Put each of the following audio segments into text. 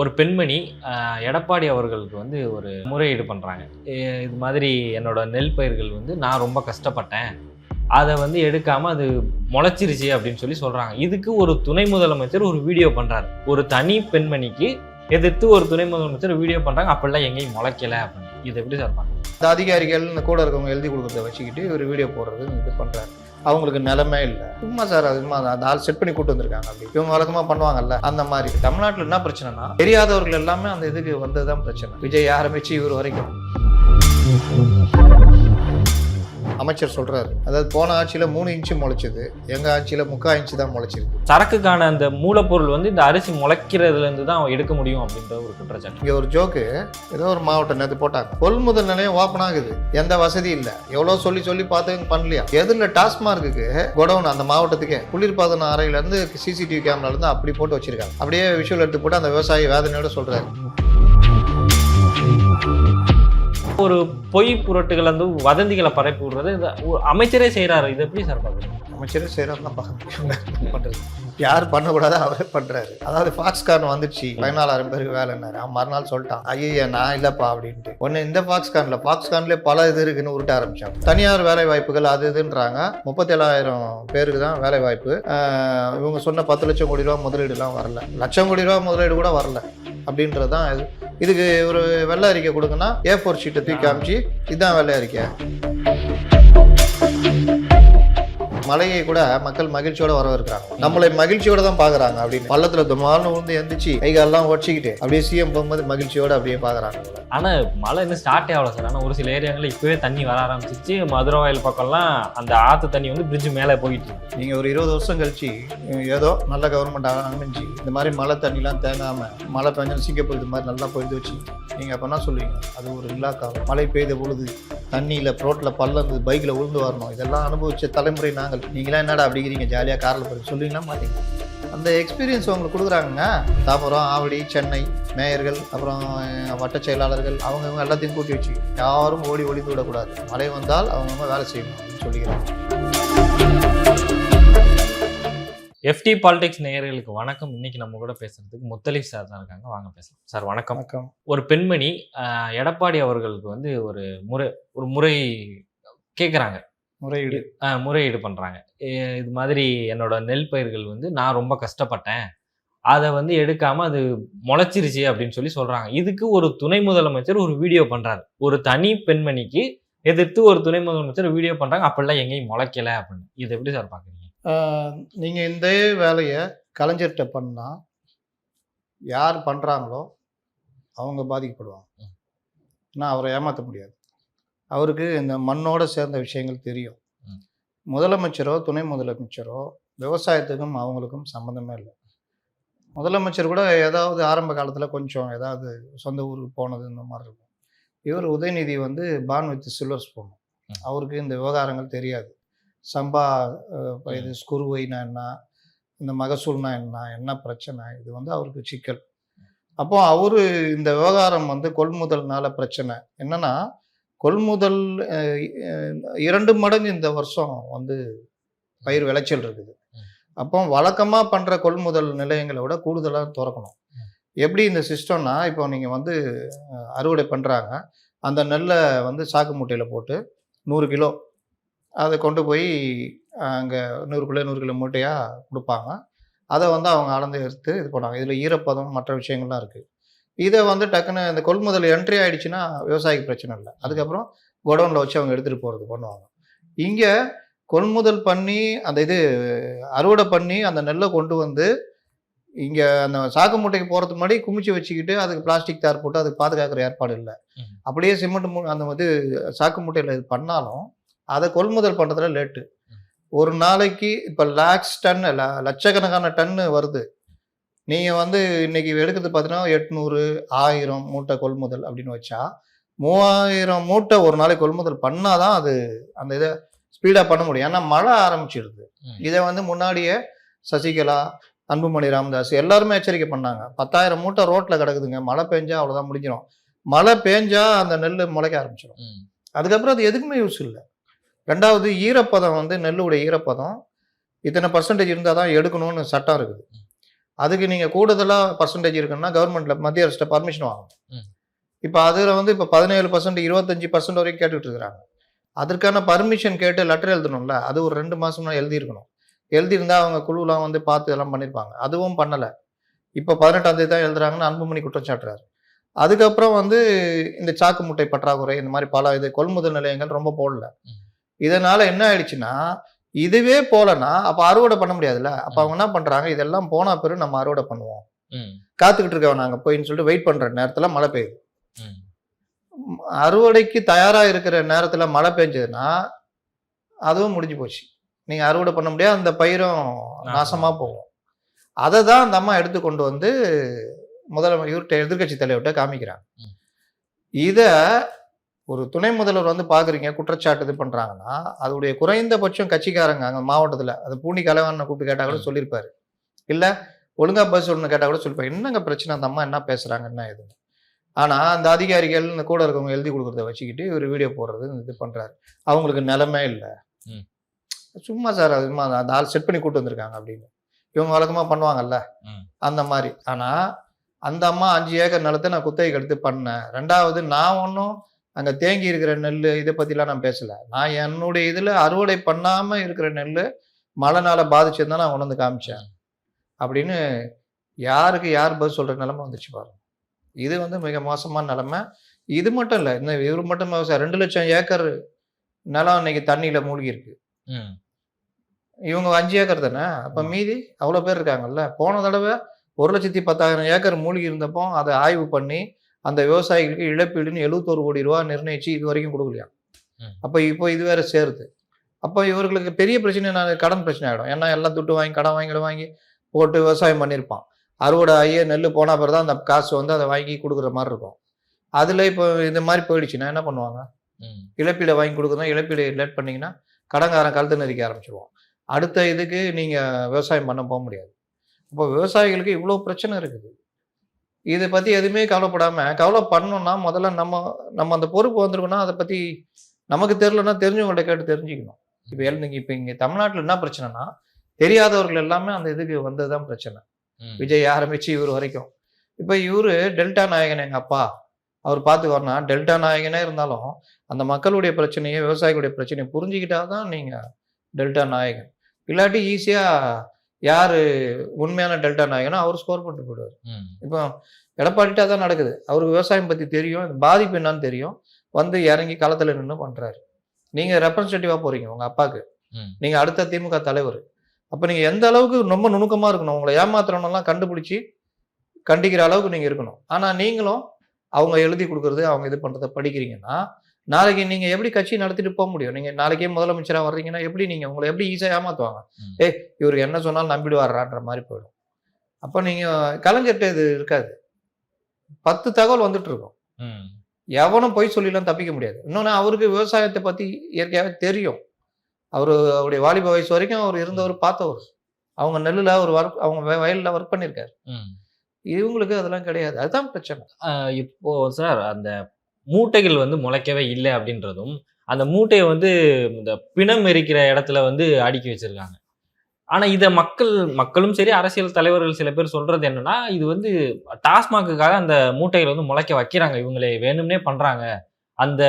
ஒரு பெண்மணி எடப்பாடி அவர்களுக்கு வந்து ஒரு முறையீடு பண்ணுறாங்க இது மாதிரி என்னோட நெல் பயிர்கள் வந்து நான் ரொம்ப கஷ்டப்பட்டேன். அதை வந்து எடுக்காமல் அது முளைச்சிருச்சு அப்படின்னு சொல்லி சொல்கிறாங்க இதுக்கு ஒரு துணை முதலமைச்சர் ஒரு வீடியோ பண்ணுறாரு ஒரு தனி பெண்மணிக்கு எதிர்த்து ஒரு துணை முதலமைச்சர் வீடியோ பண்ணுறாங்க அப்படிலாம் எங்கேயும் முளைக்கல அப்படின்னு. இது எப்படி சார் பார்க்கணும் இந்த அதிகாரிகள் இந்த கூட இருக்கவங்க எழுதி கொடுக்குறத வச்சுக்கிட்டு ஒரு வீடியோ போடுறது இது பண்ணுறாரு அவங்களுக்கு நிலமே இல்லை. சும்மா சார் அது சும்மா அந்த ஆள் செட் பண்ணி கூட்டு வந்திருக்காங்க அப்படி. இவங்க வழக்கமாக பண்ணுவாங்கல்ல அந்த மாதிரி. தமிழ்நாட்டில் என்ன பிரச்சனைனா தெரியாதவர்கள் எல்லாமே அந்த இதுக்கு வந்தது தான் பிரச்சனை. விஜய் ஆரம்பிச்சு இவர் வரைக்கும். அமைச்சர் சொல்றாரு. அதாவது போன ஆட்சியில மூணு இன்ச்சு முளைச்சது. எங்க ஆட்சியில முக்கா இன்ச்சு தான் முளைச்சிருக்கு. சரக்குக்கான அந்த மூலப்பொருள் வந்து இந்த அரிசி முளைக்கிறதுலேருந்து தான் எடுக்க முடியும் அப்படின்ற ஒரு குற்றச்சாட்டு. இங்க ஒரு ஜோக்கு. ஏதோ ஒரு மாவட்டம் நேற்று போட்டாங்க. கொள்முதல் நிலையம் ஓப்பன் ஆகுது. எந்த வசதி இல்லை. எவ்வளோ சொல்லி சொல்லி பார்த்து பண்ணலையா? எதிரில் டாஸ்மார்க்குக்கு குடவுன் அந்த மாவட்டத்துக்கே. குளிர்பாதன அறையில இருந்து சிசிடிவி கேமரால இருந்து அப்படி போட்டு வச்சிருக்காங்க. அப்படியே விஷுவல் எடுத்து போட்டு அந்த விவசாயி வேதனையோட சொல்றாரு. ஒரு பொய் புரட்டுகள் வந்து வதந்திகளை பரப்பி விடுறது. இந்த அமைச்சரே செய்கிறாரு இது எப்படி சார் பார்க்குறீங்க? அமைச்சரே செய்கிறாரு தான் பார்க்க பண்ணுறது யார் பண்ணக்கூடாது அவரே பண்ணுறாரு அதாவது ஃபாக்ஸ்கார்ன் வந்துச்சு. பதினாலாயிரம் பேருக்கு வேலைன்னாரு அவன் மறுநாள் சொல்லிட்டான். ஐயா நான் இல்லைப்பா அப்படின்ட்டு. ஒன்று இந்த ஃபாக்ஸ்கார்னில் ஃபாக்ஸ்கார்ன்லேயே பல இது இருக்குன்னு உருட்ட ஆரம்பிச்சாங்க. தனியார் வேலை வாய்ப்புகள் அது இதுன்றாங்க. முப்பத்தேழாயிரம் பேருக்கு தான் வேலை வாய்ப்பு. இவங்க சொன்ன பத்து லட்சம் கோடி ரூபா முதலீடுலாம் வரல. லட்சம் கோடி ரூபா முதலீடு கூட வரல. அப்படின்றது தான் இது. இதுக்கு ஒரு வெள்ளை அறிக்கை கொடுங்கன்னா ஏ ஃபோர் ஷீட்டை தூக்கி காமிச்சு இதுதான் வெள்ளை அறிக்கை மலையை கூட மக்கள் மகிழ்ச்சியோட வரவேற்கிறாங்க. நம்மளை மகிழ்ச்சியோட தான் பாக்குறாங்க அப்படின்னு. பள்ளத்துல துமால்னு விழுந்து எந்திரிச்சு கை காலெல்லாம் ஒடிச்சிக்கிட்டு அப்படியே சிஎம் போகும்போது மகிழ்ச்சியோட அப்படியே பாக்குறாங்க ஆனால் மழை இன்னும் ஸ்டார்ட்டே ஆகல சார் ஆனால் ஒரு சில ஏரியாங்களில் இப்போவே தண்ணி வர ஆரம்பிச்சிச்சு. மதுரை வயல் பக்கம்லாம் அந்த ஆற்று தண்ணி வந்து பிரிட்ஜ் மேலே போயிட்டு இருக்கு. நீங்க ஒரு இருபது வருஷம் கழிச்சு ஏதோ நல்ல கவர்மெண்ட் அமைஞ்சு இந்த மாதிரி மழை தண்ணிலாம் தேங்காம மழை பெஞ்சு சிங்கப்பூர் இது மாதிரி நல்லா போயிட்டு வச்சு நீங்க அப்ப என்ன சொல்லுவீங்க? அது ஒரு இலாக்கா மழை பெய்த பொழுது தண்ணியில ரோட்ல பள்ளம் பைக்ல விழுந்து வரணும். இதெல்லாம் அனுபவிச்ச தலைமுறை நாங்கள் நீங்களாம் என்னடா அப்படிங்கிறீங்க? ஜாலியா கார்ல போய் சொல்லுவீங்களா? மாட்டீங்க. அந்த எக்ஸ்பீரியன்ஸ் உங்களுக்கு கொடுக்குறாங்க தாம்பரம் ஆவடி சென்னை மேயர்கள் அப்புறம் வட்ட செயலாளர்கள் அவங்க இவங்க எல்லாத்தையும் கூட்டி வச்சு யாரும் ஓடி ஒளிந்து விடக்கூடாது. மழை வந்தால் அவங்கவுங்க வேலை செய்யணும் அப்படின்னு சொல்லிக்கிறாங்க. எஃப்டி பாலிடிக்ஸ் நேயர்களுக்கு வணக்கம். இன்னைக்கு நம்ம கூட பேசுறதுக்கு முத்தலீஃப் சார் தான் இருக்காங்க. வாங்க பேசலாம். சார் வணக்கம். வணக்கம். ஒரு பெண்மணி எடப்பாடி அவர்களுக்கு வந்து ஒரு முறை ஒரு முறை கேட்குறாங்க முறையீடு. முறையீடு பண்ணுறாங்க இது மாதிரி என்னோட நெல் பயிர்கள் வந்து நான் ரொம்ப கஷ்டப்பட்டேன். அதை வந்து எடுக்காம அது முளைச்சிருச்சு அப்படின்னு சொல்லி சொல்றாங்க. இதுக்கு ஒரு துணை முதலமைச்சர் ஒரு வீடியோ பண்றாரு. ஒரு தனி பெண்மணிக்கு எதிர்த்து ஒரு துணை முதலமைச்சர் வீடியோ பண்றாங்க. அப்படிலாம் எங்கேயும் முளைக்கல அப்படின்னு. இது எப்படி சார் பாக்குறீங்க? ஆஹ் நீங்க இந்த வேலையை கலைஞர்கிட்ட பண்ணா யார் பண்றாங்களோ அவங்க பாதிக்கப்படுவாங்க. ஆனால் அவரை ஏமாற்ற முடியாது. அவருக்கு இந்த மண்ணோட சேர்ந்த விஷயங்கள் தெரியும். முதலமைச்சரோ துணை முதலமைச்சரோ விவசாயத்துக்கும் அவங்களுக்கும் சம்மந்தமே இல்லை. முதலமைச்சர் கூட ஏதாவது ஆரம்ப காலத்தில் கொஞ்சம் ஏதாவது சொந்த ஊருக்கு போனது இந்த மாதிரி இருக்கும். இவர் உதயநிதி வந்து பான் வித் சில்வர் ஸ்பூன். அவருக்கு இந்த விவகாரங்கள் தெரியாது. சம்பா இது ஸ்குருவைனா என்ன? இந்த மகசூல்னா என்ன? என்ன பிரச்சனை? இது வந்து அவருக்கு சிக்கல். அப்போ அவரு இந்த விவகாரம் வந்து கொள்முதல்னால பிரச்சனை. என்னன்னா கொள்முதல் இரண்டு மடங்கு இந்த வருஷம் வந்து பயிர் விளைச்சல் இருக்குது. அப்போ வழக்கமாக பண்ணுற கொள்முதல் நிலையங்களை விட கூடுதலாக திறக்கணும். எப்படி இந்த சிஸ்டம்னா இப்போ நீங்கள் வந்து அறுவடை பண்ணுறாங்க அந்த நெல்லை வந்து சாக்கு மூட்டையில் போட்டு நூறு கிலோ அதை கொண்டு போய் அங்கே நூறு கிலோ நூறு கிலோ மூட்டையாக கொடுப்பாங்க. அதை வந்து அவங்க அளந்து எடுத்து இது பண்ணுவாங்க. இதில் ஈரப்பதம் மற்ற விஷயங்கள்லாம் இருக்குது இதை வந்து டக்குன்னு இந்த கொள்முதல் என்ட்ரி ஆயிடுச்சுன்னா விவசாயிக்கு பிரச்சனை இல்லை. அதுக்கப்புறம் குடோனில் வச்சு அவங்க எடுத்துகிட்டு போகிறது பண்ணுவாங்க. இங்கே கொள்முதல் பண்ணி அந்த இது அறுவடை பண்ணி அந்த நெல்லை கொண்டு வந்து இங்கே அந்த சாக்கு மூட்டைக்கு போகிறதுக்கு முன்னாடி குமிச்சு வச்சுக்கிட்டு அதுக்கு பிளாஸ்டிக் தார் போட்டு அதுக்கு பாதுகாக்கிற ஏற்பாடு இல்லை. அப்படியே சிமெண்ட் மூ அந்த இது சாக்கு மூட்டையில் இது பண்ணாலும் அதை கொள்முதல் பண்ணுறதுல லேட்டு. ஒரு நாளைக்கு இப்போ லேக்ஸ் டன் ல லட்சக்கணக்கான டன்னு வருது. நீங்கள் வந்து இன்னைக்கு எடுக்கிறது பார்த்தீங்கன்னா எட்நூறு ஆயிரம் மூட்டை கொள்முதல் அப்படின்னு வச்சா மூவாயிரம் மூட்டை ஒரு நாளைக்கு கொள்முதல் பண்ணாதான் அது அந்த இதை ஸ்பீடாக பண்ண முடியும். ஏன்னா மழை ஆரம்பிச்சிடுது. இதை வந்து முன்னாடியே சசிகலா அன்புமணி ராமதாஸ் எல்லாருமே எச்சரிக்கை பண்ணாங்க. பத்தாயிரம் மூட்டை ரோட்டில் கிடக்குதுங்க. மழை பெஞ்சா அவ்வளோதான் முடிஞ்சிடும் மழை பெஞ்சா அந்த நெல் முளைக்க ஆரம்பிச்சிடும். அதுக்கப்புறம் அது எதுக்குமே யூஸ் இல்லை. ரெண்டாவது ஈரப்பதம் வந்து நெல்லுடைய ஈரப்பதம் இத்தனை பர்சன்டேஜ் இருந்தால் தான் எடுக்கணும்னு சட்டம் இருக்குது. அதுக்கு நீங்கள் கூடுதலாக பர்சன்டேஜ் இருக்குன்னா கவர்மெண்ட்டில் மத்திய அரசு பர்மிஷன் வாங்கணும். இப்போ அதில் வந்து இப்போ பதினேழு பர்சன்ட் இருபத்தஞ்சி பர்சன்ட் வரைக்கும் கேட்டுட்டு இருக்கிறாங்க அதற்கான பர்மிஷன் கேட்டு லெட்டர் எழுதணும்ல அது ஒரு ரெண்டு மாதம்னா எழுதியிருக்கணும். எழுதியிருந்தா அவங்க குழுலாம் வந்து பார்த்து எல்லாம் பண்ணியிருப்பாங்க. அதுவும் பண்ணலை. இப்போ பதினெட்டாம் தேதி தான் எழுதுறாங்கன்னு அன்புமணி குற்றம் சாட்டுறாரு. அதுக்கப்புறம் வந்து இந்த சாக்கு முட்டை பற்றாக்குறை இந்த மாதிரி பல இது கொள்முதல் நிலையங்கள் ரொம்ப போடல. இதனால என்ன ஆயிடுச்சுன்னா இதுவே போலனா அப்ப அறுவடை பண்ண முடியாதுல்ல? அப்ப அவங்க என்ன பண்றாங்க? இதெல்லாம் போன பிறகு நம்ம அறுவடை பண்ணுவோம். காத்துக்கிட்டு இருக்கவன் நாங்க போயின்னு சொல்லிட்டு வெயிட் பண்ற நேரத்துல மழை பெய்யுது. அறுவடைக்கு தயாரா இருக்கிற நேரத்துல மழை பெஞ்சதுன்னா அதுவும் முடிஞ்சு போச்சு. நீங்க அறுவடை பண்ண முடியாது அந்த பயிரும் நாசமா போகும். அதை தான் அந்த அம்மா எடுத்து கொண்டு வந்து முதல்வர் இவர்கிட்ட எதிர்க்கட்சி தலைவர்கிட்ட காமிக்கிறாங்க. இத ஒரு துணை முதல்வர் வந்து பாக்குறீங்க குற்றச்சாட்டு இது பண்றாங்கன்னா அதோடைய குறைந்தபட்சம் கட்சிக்காரங்க அங்க மாவட்டத்துல அது பூண்டி கலைவாணனை கூப்பிட்டு கேட்டா கூட. சொல்லியிருப்பாரு சொல்லியிருப்பாரு. இல்ல ஒழுங்கா பஸ் ஒன்று கேட்டா கூட சொல்லிருப்பாரு என்னங்க பிரச்சனை? அந்த அம்மா என்ன பேசுறாங்க? என்ன இது ஆனா அந்த அதிகாரிகள் இந்த கூட இருக்கவங்க எழுதி கொடுக்கறத வச்சுக்கிட்டு இவர் வீடியோ போடுறது இது பண்றாரு. அவங்களுக்கு நிலைமை இல்லை. சும்மா சார் அது அந்த ஆள் செட் பண்ணி கூட்டு வந்திருக்காங்க அப்படின்னு. இவங்க வழக்கமா பண்ணுவாங்கல்ல. அந்த மாதிரி. ஆனா அந்த அம்மா அஞ்சு ஏக்கர் நிலத்தை நான் குத்தகைக்கு எடுத்து பண்ணேன். ரெண்டாவது நான் ஒன்றும் அங்க தேங்கி இருக்கிற நெல் இதை பத்திலாம் நான் பேசல. நான் என்னுடைய இதுல அறுவடை பண்ணாம இருக்கிற நெல் மழைனால பாதிச்சதுதான் நான் கொண்டு வந்து காமிச்சேன். அப்படின்னு யாருக்கு யார் பதில் சொல்ற நிலைமை வந்துச்சு பாருங்க. இது வந்து மிக மோசமான நிலைமை. இது மட்டும் இல்லை இந்த இவர் மட்டும் விவசாயம் ரெண்டு லட்சம் ஏக்கர் நிலம் இன்னைக்கு தண்ணியில மூழ்கி இருக்கு ம், இவங்க அஞ்சு ஏக்கர் தானே? அப்போ. மீதி அவ்வளோ பேர் இருக்காங்கல்ல? போன தடவை ஒரு லட்சத்தி பத்தாயிரம் ஏக்கர் மூழ்கி இருந்தப்போ அதை ஆய்வு பண்ணி அந்த விவசாயிகளுக்கு இழப்பீடுன்னு எழுபத்தோரு கோடி ரூபா நிர்ணயிச்சு இது வரைக்கும் கொடுக்கலையா. அப்போ இப்போ இது வேற சேருது. அப்போ இவர்களுக்கு பெரிய பிரச்சனை நான் கடன் பிரச்சனை ஆகிடும் ஏன்னா எல்லாம் துட்டு வாங்கி கடன் வாங்கி கடன் வாங்கி போட்டு விவசாயம் பண்ணியிருப்பான். அறுவடை ஆகி நெல் போன பிறகு தான் அந்த காசு வந்து அதை வாங்கி கொடுக்குற மாதிரி இருக்கும். அதில் இப்போ இந்த மாதிரி போயிடுச்சுன்னா என்ன பண்ணுவாங்க? இழப்பீடை வாங்கி கொடுக்குறோம் இழப்பீடு லேட் பண்ணீங்கன்னா கடன்காரன் கழுத்து நெரிக்க ஆரம்பிச்சிருவான். அடுத்த இதுக்கு நீங்கள் விவசாயம் பண்ண போக முடியாது. அப்போ விவசாயிகளுக்கு இவ்வளோ பிரச்சனை இருக்குது. இதை பற்றி எதுவுமே கவலைப்படாமல் கவலை பண்ணணும்னா முதல்ல நம்ம நம்ம அந்த பொறுப்பு வந்திருக்கோம்னா அதை பற்றி நமக்கு தெரிலன்னா தெரிஞ்சவங்கள்ட்ட கேட்டு தெரிஞ்சுக்கணும். இப்போ எழுதுங்க இப்போ இங்கே தமிழ்நாட்டில் என்ன பிரச்சனைனா தெரியாதவர்கள் எல்லாமே அந்த இதுக்கு வந்தது தான் பிரச்சனை. விஜய் ஆரம்பிச்சு இவர் வரைக்கும். இப்போ இவரு டெல்டா நாயகன் எங்க அப்பா. அவர் பார்த்துக்கோனா டெல்டா நாயகனே இருந்தாலும் அந்த மக்களுடைய பிரச்சனையை விவசாயிகளுடைய பிரச்சனையை புரிஞ்சுக்கிட்டா தான் நீங்க டெல்டா நாயகன். இல்லாட்டி ஈஸியா யாரு உண்மையான டெல்டா நாயகனோ அவர் ஸ்கோர் பண்ணிட்டு போயிடுவார். ம், இப்போ எடப்பாடிட்டா தான் நடக்குது. அவருக்கு விவசாயம் பத்தி தெரியும் பாதிப்பு என்னன்னு தெரியும். வந்து இறங்கி களத்துல நின்று பண்றாரு. நீங்க ரெப்ரசன்டேட்டிவா போறீங்க உங்க அப்பாக்கு. ம். நீங்க அடுத்த திமுக தலைவர். அப்ப நீங்க எந்த அளவுக்கு ரொம்ப நுணுக்கமா இருக்கணும் உங்களை ஏமாத்துறவனெல்லாம் கண்டுபிடிச்சி கண்டிக்கிற அளவுக்கு நீங்க இருக்கணும். ஆனா நீங்களும் அவங்க எழுதி கொடுக்கறது அவங்க இது பண்றதை படிக்கிறீங்கன்னா நாளைக்கு நீங்க எப்படி கட்சி நடத்திட்டு போக முடியும்? நீங்க நாளைக்கே முதலமைச்சரா வர்றீங்கன்னா எப்படி நீங்க உங்களை எப்படி ஈஸியா ஏமாத்துவாங்க. ஏய் இவருக்கு என்ன சொன்னாலும் நம்பிடுவாரான்ற மாதிரி போயிடும். அப்போ நீங்க கலைஞர்கிட்ட இது இருக்காது. பத்து தகவல் வந்துட்டு இருக்கும். எவனும் பொய் சொல்லிலாம் தப்பிக்க முடியாது. இன்னொன்று அவருக்கு விவசாயத்தை பற்றி இயற்கையாகவே தெரியும். அவர் அவருடைய வாலிப வயசு வரைக்கும் அவர் இருந்தவர் பார்த்தவர். அவங்க நெல்லில் ஒரு ஒர்க் அவங்க வய- வயல்ல ஒர்க் பண்ணியிருக்காரு. இவங்களுக்கு அதெல்லாம் கிடையாது. அதுதான் பிரச்சனை. இப்போ சார் அந்த மூட்டைகள் வந்து முளைக்கவே இல்லை அப்படின்றதும் அந்த மூட்டையை வந்து இந்த பிணம் எரிக்கிற இடத்துல வந்து அடுக்கி வச்சிருக்காங்க. ஆனா இதை மக்கள் மக்களும் சரி அரசியல் தலைவர்கள் சில பேர் சொல்றது என்னன்னா இது வந்து டாஸ்மாக்குக்காக அந்த மூட்டைகளை வந்து முளைக்க வைக்கிறாங்க. இவங்களே வேணும்னே பண்றாங்க. அந்த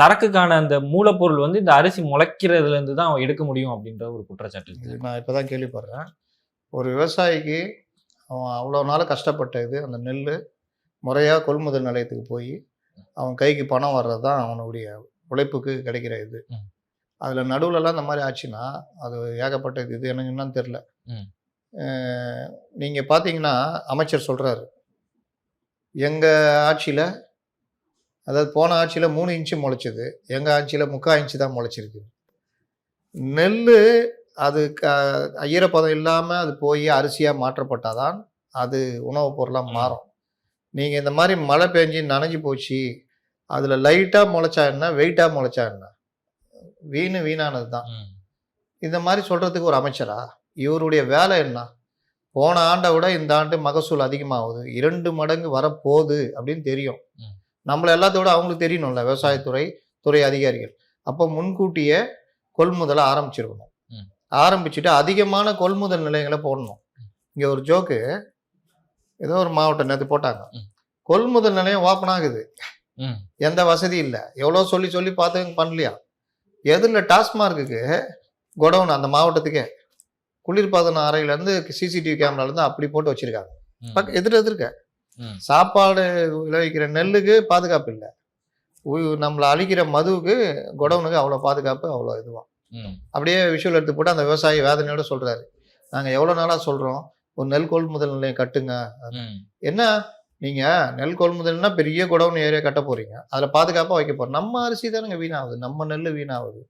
சரக்குக்கான அந்த மூலப்பொருள் வந்து இந்த அரிசி முளைக்கிறதுல இருந்து தான் எடுக்க முடியும் அப்படின்ற ஒரு குற்றச்சாட்டு நான் இப்போ தான் கேள்விப்படுறேன். ஒரு விவசாயிக்கு அவன் அவ்வளோ நாள் கஷ்டப்பட்ட இது அந்த நெல் முறையாக கொள்முதல் நிலையத்துக்கு போய் அவன் கைக்கு பணம் வர்றது தான் அவனுடைய உழைப்புக்கு கிடைக்கிற இது. அதில் நடுவுலலாம் இந்த மாதிரி ஆச்சுன்னா அது ஏகப்பட்ட இது எனக்கு என்னன்னு தெரில. நீங்கள் பார்த்தீங்கன்னா அமைச்சர் சொல்கிறாரு எங்கள் ஆட்சியில் அதாவது போன ஆட்சியில் மூணு இன்ச்சு முளைச்சது எங்கள் ஆட்சியில் முக்கால் இன்ச்சு தான் முளைச்சிருக்கு நெல் அது க ஈரப்பதம் இல்லாமல் அது போய் அரிசியாக மாற்றப்பட்டாதான் அது உணவுப் பொருளாக. மாறும் நீங்கள் இந்த மாதிரி மழை பெஞ்சு நனைஞ்சு போச்சு அதில் லைட்டாக முளைச்சா என்ன? வெயிட்டாக முளைச்சா என்ன? வீணு வீணானது தான் இந்த மாதிரி சொல்கிறதுக்கு ஒரு அமைச்சரா? இவருடைய வேலை என்ன? போன ஆண்டை விட இந்த ஆண்டு மகசூல் அதிகமாகுது. இரண்டு மடங்கு வரப்போகுது அப்படின்னு தெரியும். நம்மள எல்லாத்தோட அவங்களுக்கு தெரியணும்ல விவசாயத்துறை துறை அதிகாரிகள். அப்போ முன்கூட்டியே கொள்முதலை ஆரம்பிச்சிருக்கணும். ஆரம்பிச்சுட்டு அதிகமான கொள்முதல் நிலையங்களை போடணும். இங்கே ஒரு ஜோக்கு ஏதோ ஒரு மாவட்டம் நேற்று போட்டாங்க. கொள்முதல் நிலையம் ஓப்பன் ஆகுது. எந்த வசதி இல்லை. எவ்வளோ சொல்லி சொல்லி பார்த்து பண்ணலையா? எதிரில் டாஸ்மார்க்குக்கு குடவுன் அந்த மாவட்டத்துக்கே. குளிர்பதன அறையிலேருந்து சிசிடிவி கேமராலேருந்து அப்படி போட்டு வச்சிருக்காங்க. பக்க எதிர் எதிர்க்க. சாப்பாடு விளைவிக்கிற நெல்லுக்கு பாதுகாப்பு இல்லை. நம்மளை அழிக்கிற மதுவுக்கு குடவுனுக்கு அவ்வளோ பாதுகாப்பு அவ்வளோ இதுவாக. அப்படியே விஷுவல் எடுத்து போட்டு அந்த விவசாயி வேதனையோட சொல்றாரு. நாங்க எவ்வளவு நாளா சொல்றோம். ஒரு நெல் கொள்முதல் நிலையம் கட்டுங்க. என்ன? நீங்க நெல் கொள்முதல்னா பெரிய குடவுன் ஏரியா கட்ட போறீங்க. அதுல பாதுகாப்பா வைக்க போறோம். நம்ம அரிசி தானேங்க வீணாகுது. நம்ம நெல் வீணாகுது.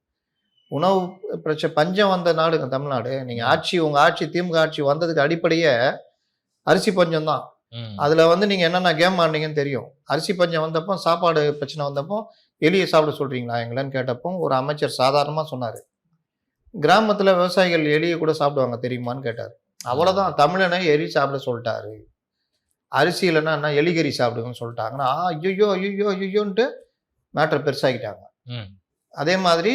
உணவு பிரச்சனை பஞ்சம் வந்த நாடுங்க தமிழ்நாடு. நீங்க ஆட்சி உங்க ஆட்சி திமுக ஆட்சி வந்ததுக்கு அடிப்படையே அரிசி பஞ்சம் தான். அதுல வந்து நீங்க என்னென்ன கேம் ஆடினீங்கன்னு தெரியும். அரிசி பஞ்சம் வந்தப்போ சாப்பாடு பிரச்சனை வந்தப்போ எலியை சாப்பிட சொல்றீங்களா எங்களன்னு கேட்டப்போ ஒரு அமைச்சர் சாதாரணமா சொன்னாரு. கிராமத்துல விவசாயிகள் எலியை கூட சாப்பிடுவாங்க தெரியுமான்னு கேட்டாரு. அவ்வளவுதான். தமிழனை எலி சாப்பிட சொல்லிட்டாரு. அரிசி இல்லைன்னா என்ன? எலிகறி சாப்பிடுங்கன்னு சொல்லிட்டாங்கன்னா ஐயோ ஐயோ ஐயோன்ட்டு மேட்டரை பெருசாக்கிட்டாங்க. ம். அதே மாதிரி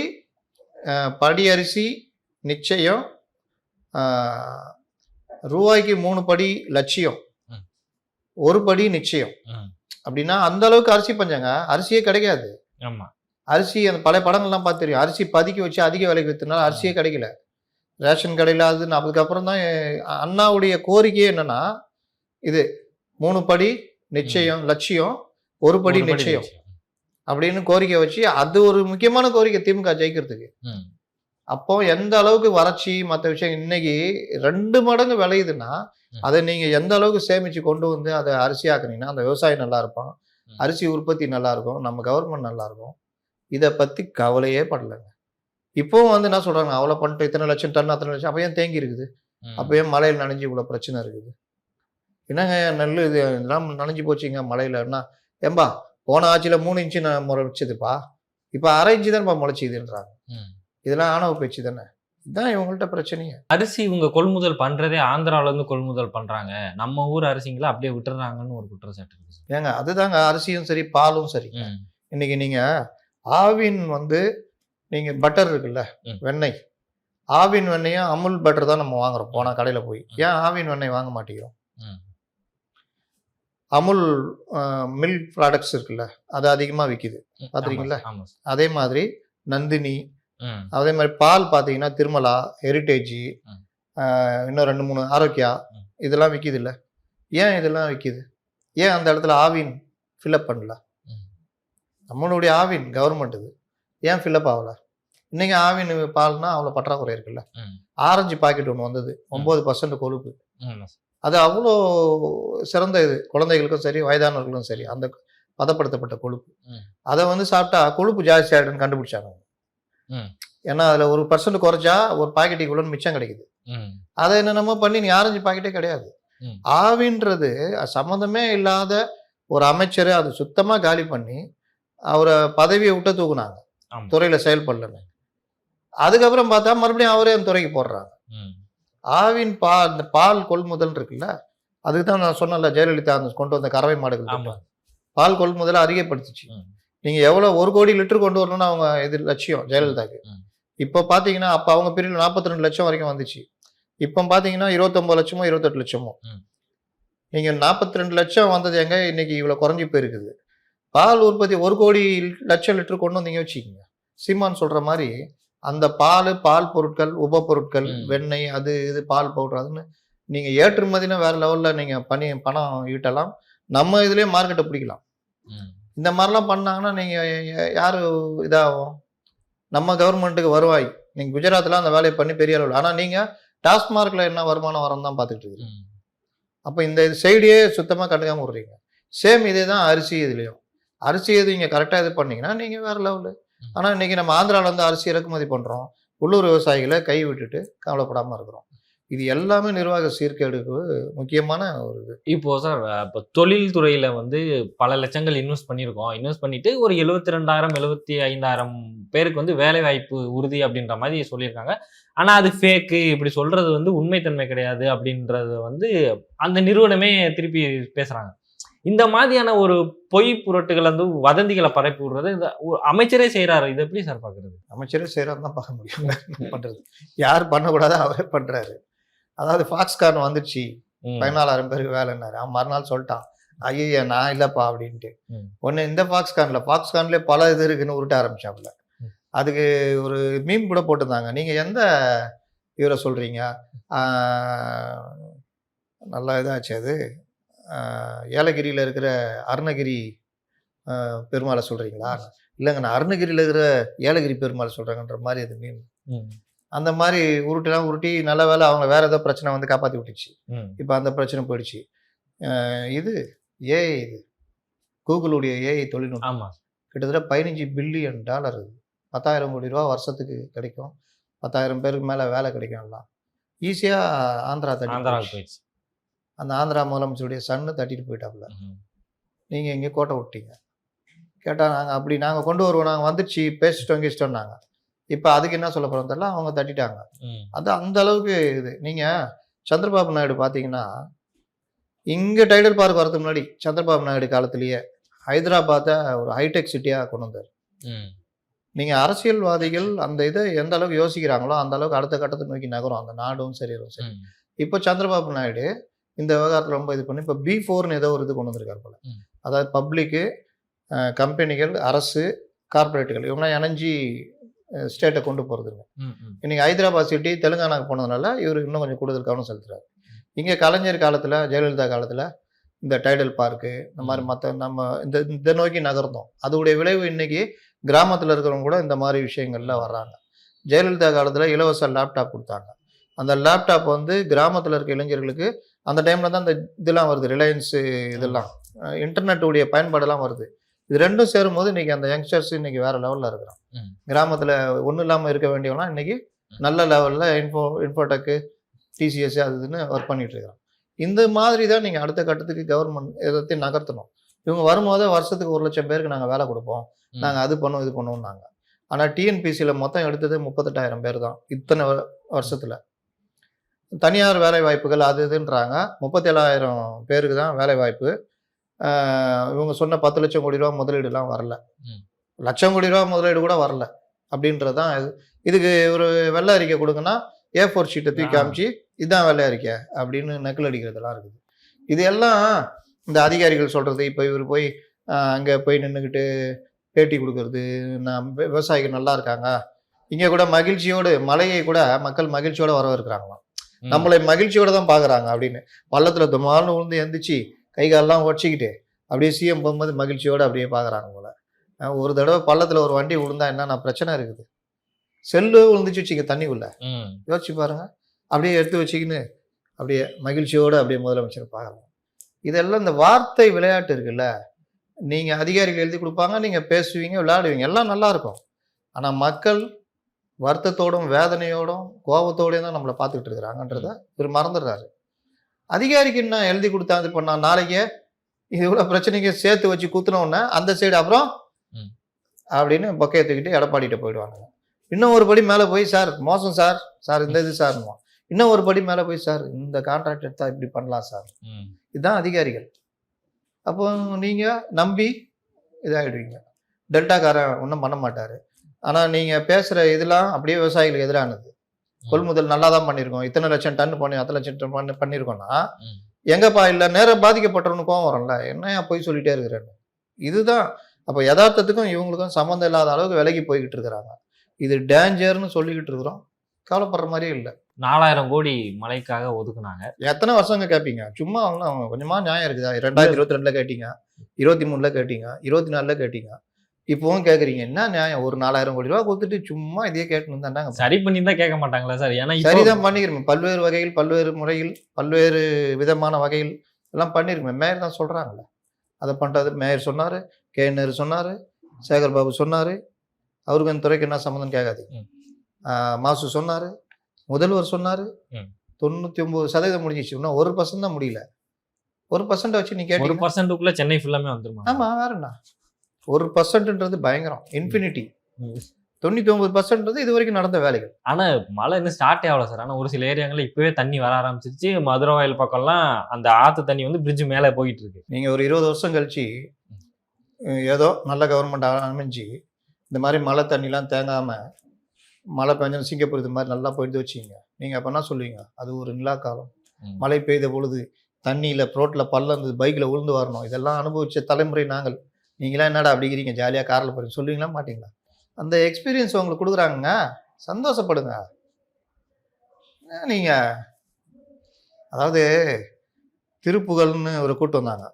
படி அரிசி நிச்சயம் ரூபாய்க்கு மூணு படி லட்சியம். ஒரு படி நிச்சயம். அப்படின்னா அந்த அளவுக்கு அரிசி பஞ்சங்க. அரிசியே கிடைக்காது. அரிசி அந்த பழைய படங்கள்லாம் பார்த்து தெரியும். அரிசி பதுக்கி வச்சு அதிக விலைக்கு விற்றுனால அரிசியே கிடைக்கல. ரேஷன் கடையில் அது அதுக்கப்புறம் தான் அண்ணாவுடைய கோரிக்கையே என்னன்னா இது மூணு படி நிச்சயம் லட்சியம் ஒரு படி நிச்சயம் அப்படின்னு கோரிக்கை வச்சு அது ஒரு முக்கியமான கோரிக்கை திமுக ஜெயிக்கிறதுக்கு. அப்போ எந்த அளவுக்கு வறட்சி மற்ற விஷயம் இன்னைக்கு ரெண்டு மடங்கு விளையுதுன்னா. அதை நீங்க எந்த அளவுக்கு சேமிச்சு கொண்டு வந்து அதை அரிசியாக்குனீங்கன்னா அந்த விவசாயி நல்லா இருப்பான். அரிசி உற்பத்தி நல்லா இருக்கும் நம்ம கவர்மெண்ட் நல்லா இருக்கும் இதை பத்தி கவலையே படலைங்க. இப்போவும் வந்து என்ன சொல்றாங்க? அவ்வளோ பண்ணிட்டு இத்தனை லட்சம் டன் அத்தனை லட்சம். அப்போ ஏன் தேங்கி இருக்குது. அப்போ ஏன் மழையில் நனைஞ்சு இவ்வளோ பிரச்சனை இருக்குது? என்னங்க நெல் இது? இதெல்லாம் நனைஞ்சு போச்சுங்க மழையில என்ன? ஏம்பா போன ஆட்சியில் மூணு இன்ச்சு நான் முளைச்சதுப்பா. இப்போ அரை இன்ச்சு தானேப்பா முளைச்சிதுன்றாங்க. இதெல்லாம் ஆணவ பேச்சு தானே. இதுதான் இவங்கள்ட்ட பிரச்சனையே. அரிசி இவங்க கொள்முதல் பண்றதே ஆந்திரால இருந்து கொள்முதல் பண்றாங்க. நம்ம ஊர் அரிசிங்களை அப்படியே விட்டுறாங்கன்னு ஒரு குற்றச்சாட்டு. ஏங்க அதுதாங்க அரிசியும் சரி பாலும் சரி. இன்னைக்கு நீங்க ஆவின் வந்து நீங்க பட்டர் இருக்குல்ல. வெண்ணெய் ஆவின் வெண்ணெயும் அமுல் பட்டர் தான் நம்ம வாங்குறோம் போனா கடையில போய் ஏன் ஆவின் வெண்ணெய் வாங்க மாட்டேங்கிறோம். அமுல் மில்க் ப்ராடக்ட்ஸ் இருக்குல்ல அது அதிகமா விக்குது ம். பாத்திருக்கீங்களா? ஆமா சார். அதே மாதிரி நந்தினி. அதே மாதிரி பால் பார்த்தீங்கன்னா திருமலா ஹெரிட்டேஜ். இன்னும் ரெண்டு மூணு ஆரோக்கியா. இதெல்லாம் விற்கிது இல்லை ஏன் இதெல்லாம் விற்கிது ஏன் அந்த இடத்துல ஆவின் ஃபில்அப் பண்ணல. நம்மளுடைய ஆவின் கவர்மெண்ட் இது ஏன் ஃபில்அப் ஆகல இன்னைக்கு ஆவின் பால்னா அவ்வளோ பற்றாக்குறை இருக்குல்ல. ஆரஞ்சு பாக்கெட் ஒன்று வந்தது ஒம்பது பர்சன்ட் கொழுப்பு. அது அவ்வளோ சிறந்த இது குழந்தைகளுக்கும் சரி வயதானவர்களுக்கும் சரி அந்த பதப்படுத்தப்பட்ட கொழுப்பு. அதை வந்து சாப்பிட்டா கொழுப்பு ஜாஸ்தி ஆகிடுன்னு கண்டுபிடிச்சாங்க. ஏன்னா அதில் ஒரு பர்சன்ட் குறைச்சா ஒரு பாக்கெட் இவ்வளோன்னு மிச்சம் கிடைக்குது. அதை என்னென்னமோ பண்ணி நீ ஆரஞ்சு பாக்கெட்டே கிடையாது. ஆவின்றது சம்மந்தமே இல்லாத ஒரு அமைச்சரை அது சுத்தமாக காலி பண்ணி அவரை பதவியை விட்டு தூக்குனாங்க. துறையில் செயல்படலன்னு அதுக்கப்புறம் பார்த்தா மறுபடியும் அவரே அந்த துறைக்கு போடுறாங்க. ஆவின் பால் இந்த பால் கொள்முதல் இருக்குல்ல அதுக்கு தான் நான் சொன்னல ஜெயலலிதா அந்த கொண்டு வந்த கறவை மாடுகள். பால் கொள்முதலை அதிகப்படுத்துச்சு ம். நீங்க எவ்வளவு ஒரு கோடி லிட்டர் கொண்டு வரணும்னு அவங்க இது லட்சியம் ஜெயலலிதாக்கு. இப்போ பாத்தீங்கன்னா அப்ப அவங்க பிரிவில் நாற்பத்தி ரெண்டு லட்சம் வரைக்கும் வந்துச்சு இப்போ பாத்தீங்கன்னா இருபத்தொன்பது லட்சமோ இருபத்தெட்டு லட்சமோ ம். நீங்க நாற்பத்தி ரெண்டு லட்சம் வந்தது எங்க இன்னைக்கு இவ்வளவு குறைஞ்சி போயிருக்குது பால் உற்பத்தி ஒரு கோடி லட்சம் லிட்டர் கொண்டு வந்தீங்க வச்சுக்கோங்க. சீமான் சொல்ற மாதிரி அந்த பால் பால் பொருட்கள் உப பொருட்கள். வெண்ணெய் அது இது பால் பவுடர் அதுன்னு நீங்க ஏற்றுமதினா வேற லெவல்ல நீங்க பண்ணி பணம் ஈட்டலாம். நம்ம இதுலயே மார்க்கெட்டை பிடிக்கலாம். இந்த மாதிரிலாம் பண்ணாங்கன்னா நீங்கள் யார் இதாகும்? நம்ம கவர்மெண்ட்டுக்கு வருவாய். நீங்கள் குஜராத்தில் அந்த வேலையை பண்ணி பெரிய அளவில். ஆனால் நீங்கள் டாஸ்மார்க்கில் என்ன வருமானம் வரும் தான் பார்த்துட்டு இருக்கீங்க. அப்போ இந்த சைடையே சுத்தமாக கண்டுக்காம விட்றீங்க. சேம் இதே தான் அரிசி இதுலேயும். அரிசி எது இங்கே கரெக்டாக இது பண்ணீங்கன்னா நீங்கள் வேறு லெவலு ஆனால் இன்றைக்கி நம்ம ஆந்திராவில் இருந்து அரிசி இறக்குமதி பண்ணுறோம் உள்ளூர் விவசாயிகளை கை விட்டுட்டு கவலைப்படாமல் இருக்கிறோம். இது எல்லாமே நிர்வாக சீர்கேடுக்கு முக்கியமான ஒரு இது. இப்போ சார் இப்போ தொழில் துறையில வந்து பல லட்சங்கள் இன்வெஸ்ட் பண்ணியிருக்கோம். இன்வெஸ்ட் பண்ணிட்டு ஒரு எழுபத்தி ரெண்டாயிரம் எழுபத்தி ஐந்தாயிரம் பேருக்கு வந்து வேலை வாய்ப்பு உறுதி அப்படின்ற மாதிரி சொல்லியிருக்காங்க. ஆனா அது ஃபேக்கு இப்படி சொல்றது வந்து உண்மைத்தன்மை கிடையாது அப்படின்றது வந்து அந்த நிறுவனமே திருப்பி பேசுறாங்க. இந்த மாதிரியான ஒரு பொய் புரட்டுகள் வந்து வதந்திகளை பரப்பி விடுறது இந்த ஒரு அமைச்சரே செய்யறாரு இது எப்படி சார் பாக்குறது அமைச்சரே செய்கிறாரு தான் பார்க்க முடியும். பண்றது? யார் பண்ணக்கூடாதோ அவரே பண்றாரு. அதாவது ஃபாக்ஸ்கான் வந்துடுச்சு. பதினாலாயிரம் பேருக்கு வேலைன்னாரு அவன் மறுநாள் சொல்லிட்டான். ஐயய்யா நான் இல்லைப்பா அப்படின்ட்டு. ஒன்று இந்த ஃபாக்ஸ்கானில் ஃபாக்ஸ்கான்லேயே பல இது இருக்குன்னு உருட்ட ஆரம்பிச்சாப்புல. அதுக்கு ஒரு மீம் கூட போட்டிருந்தாங்க. நீங்கள் எந்த இவரை சொல்கிறீங்க நல்லா இதாச்சு அது. ஏலகிரியில் இருக்கிற அருணகிரி பெருமாளை சொல்கிறீங்களா இல்லைங்க நான் அருணகிரியில் இருக்கிற ஏலகிரி பெருமாளை சொல்கிறேங்கன்ற மாதிரி அது மீன். ம். அந்த மாதிரி உருட்டுலாம் உருட்டி நல்ல வேலை அவங்க வேற ஏதோ பிரச்சனை வந்து காப்பாற்றி விட்டுச்சு. இப்போ அந்த பிரச்சனை போயிடுச்சு. இது ஏஐ இது. கூகுளுடைய ஏஐ தொழில்நுட்பம். கிட்டத்தட்ட பதினஞ்சு பில்லியன் டாலர் இது. பத்தாயிரம் கோடி ரூபா வருஷத்துக்கு கிடைக்கும். பத்தாயிரம் பேருக்கு மேலே வேலை கிடைக்கும்லாம். ஈஸியாக ஆந்திரா ஆந்திராவுக்கு போயிடுச்சு. அந்த ஆந்திரா முதலமைச்சருடைய சன்னு தட்டிட்டு போயிட்டாப்புல. நீங்கள் இங்கே கோட்டை விட்டீங்க. கேட்டால் நாங்கள் அப்படி நாங்கள் கொண்டு வருவோம். நாங்கள் வந்துடுச்சு பேசிட்டோம் கீசிட்டோம் நாங்கள் இப்போ அதுக்கு என்ன சொல்ல போகிறோம் தெரியல அவங்க தட்டிட்டாங்க. அது அந்த அளவுக்கு இது. நீங்கள் சந்திரபாபு நாயுடு பார்த்தீங்கன்னா இங்கே டைடல் பார்க் வரதுக்கு முன்னாடி சந்திரபாபு நாயுடு காலத்திலேயே ஹைதராபாத்தை ஒரு ஹைடெக் சிட்டியாக கொண்டு வந்தார். நீங்கள் அரசியல்வாதிகள் அந்த இதை எந்த அளவுக்கு யோசிக்கிறாங்களோ அந்த அளவுக்கு அடுத்த கட்டத்தை நோக்கி நகரும். அந்த நாடும் சரி. சரி. இப்போ சந்திரபாபு நாயுடு இந்த விவகாரத்தில் ரொம்ப இது பண்ணி இப்போ பி ஃபோர்னு ஏதோ ஒரு இது கொண்டு வந்திருக்காரு போல. அதாவது பப்ளிக்கு கம்பெனிகள் அரசு கார்ப்பரேட்டுகள் இவங்களாம் இணைஞ்சி ஸ்டேட்டை கொண்டு போகிறதுங்க. இன்னைக்கு ஹைதராபாத் சிட்டி தெலுங்கானாக்கு போனதுனால இவர் இன்னும் கொஞ்சம் கூடுதல் கவனம் செலுத்துறாரு. இங்கே கலைஞர் காலத்தில் ஜெயலலிதா காலத்தில் இந்த டைடல் பார்க்கு இந்த மாதிரி மற்ற நம்ம இந்த இந்த நோக்கி நகர்ந்தோம். அதோடைய விளைவு இன்னைக்கு கிராமத்தில் இருக்கிறவங்க கூட இந்த மாதிரி விஷயங்கள்ல வர்றாங்க. ஜெயலலிதா காலத்தில் இலவச லேப்டாப் கொடுத்தாங்க. அந்த லேப்டாப் வந்து கிராமத்தில் இருக்க இளைஞர்களுக்கு அந்த டைமில் தான் இந்த இதெல்லாம் வருது ரிலையன்ஸு இதெல்லாம். இன்டர்நெட்டுடைய பயன்பாடெல்லாம் வருது. இது ரெண்டும் சேரும்போது இன்னைக்கு அந்த யங்ஸ்டர்ஸ் இன்னைக்கு வேற லெவலில் இருக்கிறான். கிராமத்தில் ஒன்றும் இல்லாமல் இருக்க வேண்டியவங்களாம் இன்னைக்கு நல்ல லெவலில் இன்ஃபோ இன்ஃபோடெக்கு டிசிஎஸ் அது இதுன்னு ஒர்க் இருக்கிறான் இந்த மாதிரி தான் நீங்கள் அடுத்த கட்டத்துக்கு கவர்மெண்ட் எல்லாத்தையும் நகர்த்தணும். இவங்க வரும்போதே வருஷத்துக்கு ஒரு லட்சம் பேருக்கு நாங்கள் வேலை கொடுப்போம். நாங்கள் அது பண்ணுவோம் இது பண்ணுவோம் நாங்கள் ஆனால் டிஎன்பிசியில் மொத்தம் எடுத்தது முப்பத்தெட்டாயிரம் பேர் தான் இத்தனை வருஷத்துல. தனியார் வேலை வாய்ப்புகள் அது இதுன்றாங்க. முப்பத்தேழாயிரம் பேருக்கு தான் வேலை வாய்ப்பு இவங்க சொன்ன பத்து லட்சம் கோடி ரூபா முதலீடுலாம் வரல. லட்சம் கோடி ரூபா முதலீடு கூட வரல அப்படின்றது தான் இது. இதுக்கு ஒரு வெள்ளை அறிக்கை கொடுங்கன்னா ஏ ஃபோர் ஷீட்டை தூக்கி. காமிச்சு இதுதான் வெள்ளை அறிக்கை அப்படின்னு நக்கல் அடிக்கிறதெல்லாம் இருக்குது. இது எல்லாம் இந்த அதிகாரிகள் சொல்றது. இப்போ இவர் போய் அங்கே போய் நின்றுக்கிட்டு பேட்டி கொடுக்கறது நான் விவசாயிகள் நல்லா இருக்காங்க. இங்கே கூட மகிழ்ச்சியோடு மலையை கூட மக்கள் மகிழ்ச்சியோட வரவேற்கிறாங்களாம். நம்மளை மகிழ்ச்சியோட தான் பார்க்குறாங்க அப்படின்னு. பள்ளத்தில் துமால்னு விழுந்து எந்திரிச்சு கை காலெல்லாம் உடச்சிக்கிட்டு அப்படியே சிஎம் போகும்போது மகிழ்ச்சியோட அப்படியே பார்க்குறாங்க போல. ஒரு தடவை பள்ளத்தில் ஒரு வண்டி விழுந்தா என்னென்ன பிரச்சனை இருக்குது. செல்லு விழுந்துச்சு வச்சுக்க தண்ணிக்குள்ள. யோசிச்சு பாருங்க. அப்படியே எடுத்து வச்சுக்கின்னு அப்படியே மகிழ்ச்சியோடு அப்படியே முதலமைச்சர் பார்க்குறாங்க. இதெல்லாம் இந்த வார்த்தை விளையாட்டு இருக்குல்ல. நீங்கள் அதிகாரிகள் எழுதி கொடுப்பாங்க நீங்கள் பேசுவீங்க விளையாடுவீங்க. எல்லாம் நல்லா இருக்கும். ஆனால் மக்கள் வருத்தத்தோடும் வேதனையோடும் கோபத்தோடையும் தான் நம்மளை பார்த்துக்கிட்டு இருக்கிறாங்கன்றத இவர் மறந்துடுறாரு. அதிகாரிக்கு என்ன எழுதி கொடுத்தா இது பண்ணா நாளைக்கே இவ்வளோ பிரச்சனைக்கு சேர்த்து வச்சு குத்துன உடனே அந்த சைடு அப்புறம். அப்படின்னு பொக்கையை தூக்கிட்டு எடப்பாடிகிட்ட போயிடுவாங்க இன்னும் ஒரு படி மேலே போய் சார் மோசம் சார் சார் இந்த இது சார்னுமா இன்னும் ஒரு படி மேலே போய் சார் இந்த கான்ட்ராக்ட் எடுத்தா இப்படி பண்ணலாம் சார். இதுதான் அதிகாரிகள். அப்போ நீங்கள் நம்பி இதாகிடுவீங்க டெல்டாக்காரன் ஒன்றும் பண்ண மாட்டார். ஆனால் நீங்கள் பேசுகிற இதெல்லாம் அப்படியே விவசாயிகளுக்கு எதிரானது. கொள்முதல் நல்லா தான் பண்ணியிருக்கோம் இத்தனை லட்சம் டன் பண்ணி அத்தனை லட்சம் டன் பண்ணி பண்ணியிருக்கோம்னா. எங்கப்பா இல்லை நேரம் பாதிக்கப்பட்டவனு கோவம் வரும்ல? என்ன போய் சொல்லிட்டே இருக்கிறேன்னு? இதுதான். அப்போ யதார்த்தத்துக்கும் இவங்களுக்கும் சம்மந்தம் இல்லாத அளவுக்கு விலகி போய்கிட்டு இருக்கிறாங்க. இது டேஞ்சர்னு சொல்லிக்கிட்டு இருக்கிறோம். கவலைப்படுற மாதிரியே இல்லை. நாலாயிரம் கோடி மலைக்காக ஒதுக்குனாங்க. எத்தனை வருஷங்க கேட்பீங்க சும்மா அவங்க அவங்க கொஞ்சமா நியாயம் இருக்குதா? ரெண்டாயிரத்தி இருபத்தி ரெண்டுல கேட்டீங்க. இருபத்தி மூணுல கேட்டீங்க. இருபத்தி நாலுல கேட்டீங்க. இப்போவும் கேக்குறீங்க என்ன நியாயம்? ஒரு நாலாயிரம் கோடி ரூபா கொடுத்துட்டு சும்மா இதையே கேட்டுன்னு தாண்டாங்க சரி பண்ணி தான் கேட்க மாட்டாங்களா சார்? ஏன்னா சரிதான் பண்ணிக்கிறோம் பல்வேறு வகையில் பல்வேறு முறையில் பல்வேறு விதமான வகையில் எல்லாம் பண்ணிருக்கோம். மேயர் தான் சொல்றாங்கல்ல. அதை பண்றது மேயர் சொன்னாரு கே. நேரு சொன்னாரு சேகர் பாபு சொன்னாரு. அவருக்கு அந்த துறைக்கு என்ன சம்மந்தம். ஆஹ் மாசு சொன்னாரு முதல்வர் சொன்னாரு ம். தொண்ணூத்தி ஒன்பது சதவீதம் முடிஞ்சிச்சு. இன்னும் ஒரு பர்சன்ட் தான் முடியல. ஒரு பர்சன்ட் வச்சு நீ ஒரு கேட்டீங்க பர்சன்ட்டுக்குள்ள சென்னை ஃபுல்லாமே வந்துருமா? ஆமா வேற என்ன? ஒரு பர்சன்ட்ன்றது பயங்கரம். இன்ஃபினிட்டி ம். தொண்ணூத்தி ஒன்பது பர்சன்ட்ன்றது இது வரைக்கும் நடந்த வேலைகள். ஆனா மழை இன்னும் ஸ்டார்ட்டே ஆகல சார் ஆனா ஒரு சில ஏரியாங்கள்ல இப்பவே தண்ணி வர ஆரம்பிச்சிருச்சு. மதுரை வாயில் பக்கம்லாம் அந்த ஆத்து தண்ணி வந்து பிரிட்ஜ் மேல போயிட்டு இருக்கு நீங்கள் ஒரு இருபது வருஷம் கழிச்சு ஏதோ நல்ல கவர்மெண்ட் அமைஞ்சு இந்த மாதிரி மழை தண்ணிலாம் தேங்காமல் மழை பெஞ்சு சிங்கப்பூர் இது மாதிரி நல்லா போயிட்டு வச்சுங்க. நீங்கள் அப்போ என்ன சொல்லுவீங்க? அது ஒரு நிலா காலம். மழை பெய்த பொழுது தண்ணியில் ரோட்டில் பள்ளம் பைக்கில் உளுந்து வரணும். இதெல்லாம் அனுபவிச்ச தலைமுறை நாங்கள். நீங்களாம் என்னடா அப்படிங்கிறீங்க ஜாலியாக காரில் போகிறீங்க சொல்லுவீங்களா? மாட்டீங்களா? அந்த எக்ஸ்பீரியன்ஸ் உங்களுக்கு கொடுக்குறாங்க சந்தோஷப்படுங்க. நீங்கள் அதாவது திருப்புகழ்னு ஒரு கூட்டம் வந்தாங்க.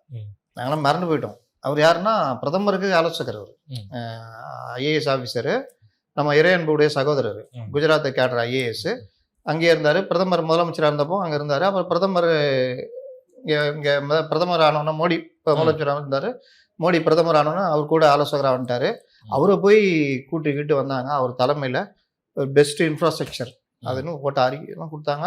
நாங்களாம் மறந்து போயிட்டோம். அவர் யாருன்னா பிரதமருக்கு ஆலோசகர் அவர். ஐஏஎஸ் ஆஃபீஸரு நம்ம இறையன்புடைய சகோதரர். குஜராத்தை கேட்டர் ஐஏஎஸ் அங்கேயே இருந்தார். பிரதமர் முதலமைச்சராக இருந்தப்போ அங்கே இருந்தார். அப்புறம் பிரதமர் இங்கே இங்கே பிரதமர் ஆனோன்னா மோடி. முதலமைச்சராக இருந்தார். மோடி பிரதமர் ஆனோன்னா அவர் கூட ஆலோசகராக வந்துட்டார். அவரை போய் கூட்டிக்கிட்டு வந்தாங்க. அவர் தலைமையில் பெஸ்ட் இன்ஃப்ராஸ்ட்ரக்சர் அதுன்னு போட்ட அறிக்கைலாம் கொடுத்தாங்க.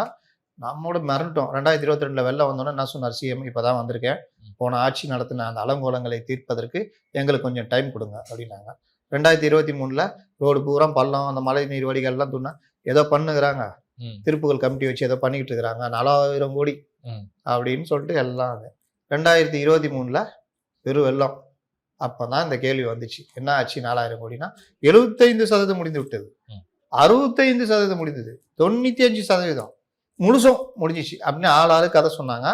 நம்மோட மிரண்டோம். ரெண்டாயிரத்தி இருபத்தி ரெண்டில் வெள்ளம் வந்தோன்னே என்ன சொன்னார் சிஎம் இப்போ தான் வந்திருக்கேன். போன ஆட்சி நடத்தின அந்த அலங்கோலங்களை தீர்ப்பதற்கு எங்களுக்கு கொஞ்சம் டைம் கொடுங்க அப்படின்னாங்க. ரெண்டாயிரத்தி இருபத்தி மூணில் ரோடு பூரா பள்ளம் அந்த மழை நீர் வடிகால்லாம் துண்ணா ஏதோ பண்ணுகிறாங்க. ம். திருப்புகழ் கமிட்டி வச்சு ஏதோ பண்ணிக்கிட்டு இருக்கிறாங்க. நாலாயிரம் கோடி. அப்படின்னு சொல்லிட்டு எல்லாம் ரெண்டாயிரத்தி இருபத்தி மூணில் பெரும் வெள்ளம் அப்போ தான் இந்த கேள்வி வந்துச்சு. என்ன ஆச்சு நாலாயிரம் கோடினா எழுபத்தைந்து சதவீதம் முடிந்து விட்டது. அறுபத்தைந்து சதவீதம் முடிந்தது. தொண்ணூற்றி அஞ்சு சதவீதம். முழுசும் முடிஞ்சிச்சு. அப்படின்னு ஆளாளு கதை சொன்னாங்க.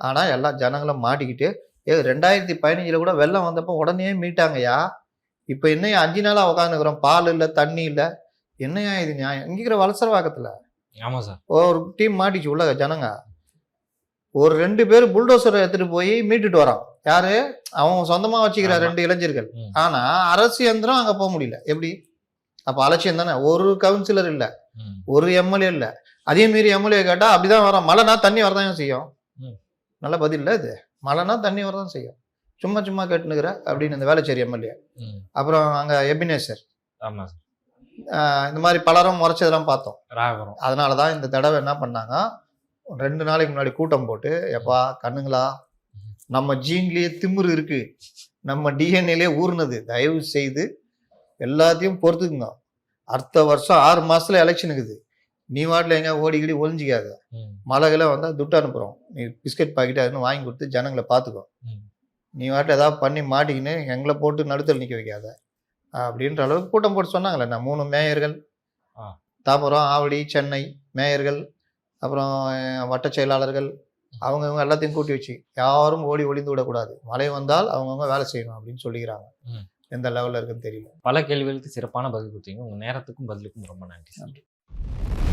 ஆனால் எல்லா ஜனங்களும் மாட்டிக்கிட்டு ஏ ரெண்டாயிரத்தி பதினஞ்சில் கூட வெள்ளம் வந்தப்போ உடனே மீட்டாங்கய்யா. இப்போ என்னையா அஞ்சு நாளாக உட்காந்துக்கிறோம் பால் இல்லை தண்ணி இல்லை. என்னையா இது நியாயம்? இங்கிற வலசரவாக்கத்தில் ஆமா சார். ஒரு டீம் மாட்டிச்சு உள்ள ஜனங்க. ஒரு ரெண்டு பேர் புல்டோசரை எடுத்துட்டு போய் மீட்டுட்டு வரான். யாரு? அவன் சொந்தமா வச்சுக்கிற. ரெண்டு இளைஞர்கள். ஆனா அரசு இயந்திரம் அங்க போக முடியல. எப்படி? அப்ப அலட்சியம் தானே. ஒரு கவுன்சிலர் இல்ல. ஒரு எம்எல்ஏ இல்ல. அதே மீறி எம்எல்ஏ கேட்டா அப்படிதான் வரான். மழைனா தண்ணி வரதான் செய்யும். நல்ல பதில் இல்ல இது. மழைனா தண்ணி வரதான் செய்யும். சும்மா சும்மா கேட்டுனுக்குற அப்படின்னு இந்த வேலைச்சேரி எம்எல்ஏ. அப்புறம் அங்க எபினேசர். ஆமா இந்த மாதிரி பலரும் முறைச்சதெல்லாம் பார்த்தோம். அதனால தான் இந்த தடவை என்ன பண்ணாங்க? ரெண்டு நாளைக்கு முன்னாடி கூட்டம் போட்டு எப்பா கண்ணுங்களா நம்ம ஜீன்லேயே திமிரு இருக்கு. நம்ம டிஎன்ஏலே ஊர்னது தயவு செய்து எல்லாத்தையும் பொறுத்துக்குங்க. அடுத்த வருஷம் ஆறு மாசத்துல எலெக்ஷன் இருக்குது. நீ வாட்டில் எங்க ஓடிக்கிடி ஒளிஞ்சிக்காத. ம். மழைகளை வந்தால் துட்டு அனுப்புகிறோம் நீ பிஸ்கட் பாக்கெட் அதுன்னு வாங்கி கொடுத்து ஜனங்களை பார்த்துக்கோ. நீ வாட்டில் ஏதாவது பண்ணி மாட்டிக்கின்னு எங்களை போட்டு நடுத்தல் நிற்க வைக்காத. அப்படின்ற அளவுக்கு கூட்டம் போட்டு சொன்னாங்களே நான் மூணு மேயர்கள். தாம்பரம் ஆவடி சென்னை மேயர்கள். அப்புறம் வட்ட செயலாளர்கள் அவங்க இவங்க எல்லாத்தையும் கூட்டி வச்சு யாரும் ஓடி ஒளிந்து விடக்கூடாது. மழை வந்தால் அவங்கவுங்க வேலை செய்யணும் அப்படின்னு சொல்லிக்கிறாங்க. எந்த லெவலில் இருக்குன்னு தெரியல. பல கேள்விகளுக்கு சிறப்பான பதில் கொடுத்தீங்க. உங்க நேரத்துக்கும் பதிலுக்கும் ரொம்ப நன்றி சார்